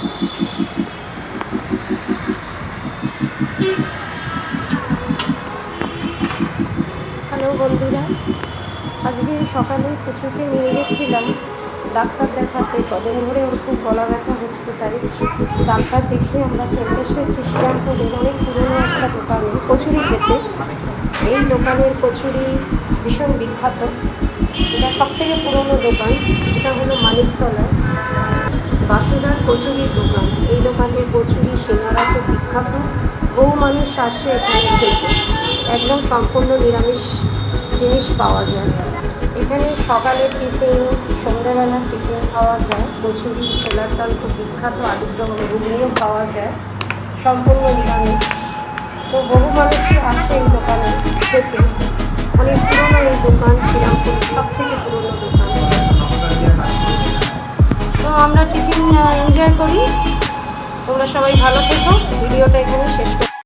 Hello বন্ধুরা, আজকে সকালে কুচুকে নিয়ে গেছিলাম ডাক্তার দেখাতে। কদিন ধরে ওর খুব গলা ব্যথা হচ্ছে, তাই ডাক্তার দেখে আমরা চলে এসেছি শ্রীরামপুরের অনেক পুরনো একটা দোকানে, কচুরি খেতে। এই দোকানের কচুরি ভীষণ বিখ্যাত। এটা সব থেকে পুরনো দোকান, এটা হলো মানিকতলায় বাসুদার কচুরির দোকান। এই দোকানের কচুরি সিঙ্গারা খুব বিখ্যাত। বহু মানুষ আসে এখানে একদম সম্পূর্ণ নিরামিষ জিনিস পাওয়া যায়। এখানে সকালের টিফিন, সন্ধ্যেবেলার টিফিন পাওয়া যায়। কচুরি, ছোলার ডাল খুব বিখ্যাত। আলুর দম পাওয়া যায়। সম্পূর্ণ নিরামিষ। তো বহু মানুষই আসে এই দোকানে খেতে। অনেক পুরনো এই দোকান, শ্রীরামপুরের সব থেকে পুরনো এনজয় করি। তোমরা সবাই ভালো থেকো। ভিডিওটা এখানে শেষ